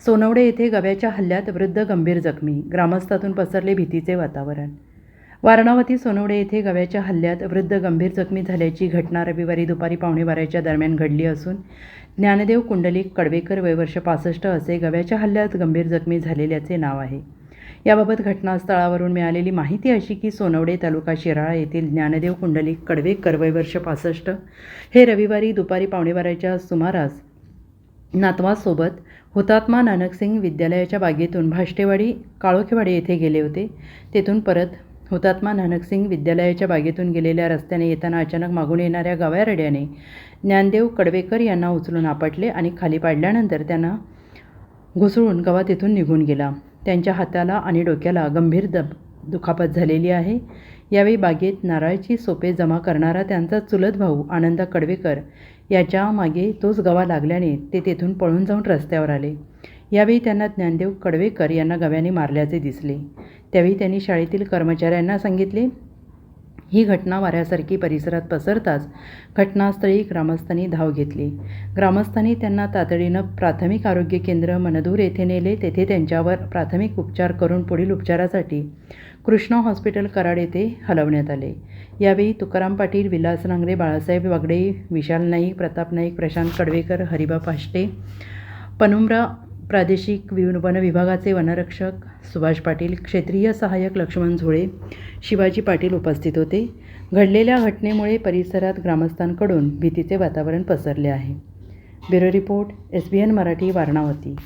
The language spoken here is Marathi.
सोनवडे येथे गव्याच्या हल्ल्यात वृद्ध गंभीर जखमी. ग्रामस्थातून पसरले भीतीचे वातावरण. वारणावती सोनवडे येथे गव्याच्या हल्ल्यात वृद्ध गंभीर जखमी झाल्याची घटना रविवारी दुपारी पावणेबाराच्या दरम्यान घडली असून ज्ञानदेव कुंडलिक कडवेकर वयवर्ष पासष्ट असे गव्याच्या हल्ल्यात गंभीर जखमी झालेल्याचे नाव आहे. याबाबत घटनास्थळावरून मिळालेली माहिती अशी की सोनवडे तालुका शिराळा येथील ज्ञानदेव कुंडलिक कडवेकर वयवर्ष पासष्ट हे रविवारी दुपारी पावणेबाराच्या सुमारास नातवासोबत हुतात्मा नानकसिंग विद्यालयाच्या बागेतून भाष्टेवाडी काळोखेवाडी येथे गेले होते. तेथून परत हुतात्मा नानकसिंग विद्यालयाच्या बागेतून गेलेल्या रस्त्याने येताना अचानक मागून येणाऱ्या गव्या रड्याने ज्ञानदेव कडवेकर यांना उचलून आपटले आणि खाली पाडल्यानंतर त्यांना घुसळून गवा तेथून निघून गेला. त्यांच्या हाताला आणि डोक्याला गंभीर दब दुखापत झालेली आहे. यावेळी बागेत नारळाची सोपे जमा करणारा त्यांचा चुलत भाऊ आनंदा कडवेकर याच्या मागे तोच गवा लागल्याने ते तेथून पळून जाऊन रस्त्यावर आले. यावेळी त्यांना ज्ञानदेव कडवेकर यांना गव्याने मारल्याचे दिसले. त्यावेळी त्यांनी शाळेतील कर्मचाऱ्यांना सांगितले ही घटना वाऱ्यासारखी परिसरात पसरताच घटनास्थळी ग्रामस्थांनी धाव घेतली. ग्रामस्थांनी त्यांना तातडीनं प्राथमिक आरोग्य केंद्र मनदूर येथे नेले. तेथे त्यांच्यावर प्राथमिक उपचार करून पुढील उपचारासाठी कृष्णा हॉस्पिटल कराड येथे हलवण्यात आले. यावेळी तुकाराम पाटील विलास नांगरे बाळासाहेब वागडे विशाल नाईक प्रताप नाईक प्रशांत कडवेकर हरिबा पाष्टे पनुम्रा प्रादेशिक वि वन विभागाचे वनरक्षक सुभाष पाटील क्षेत्रीय सहाय्यक लक्ष्मण झोळे शिवाजी पाटील उपस्थित होते. घडलेल्या घटनेमुळे परिसरात ग्रामस्थांकडून भीतीचे वातावरण पसरले आहे. Bureau report S B N Marathi Warnavati.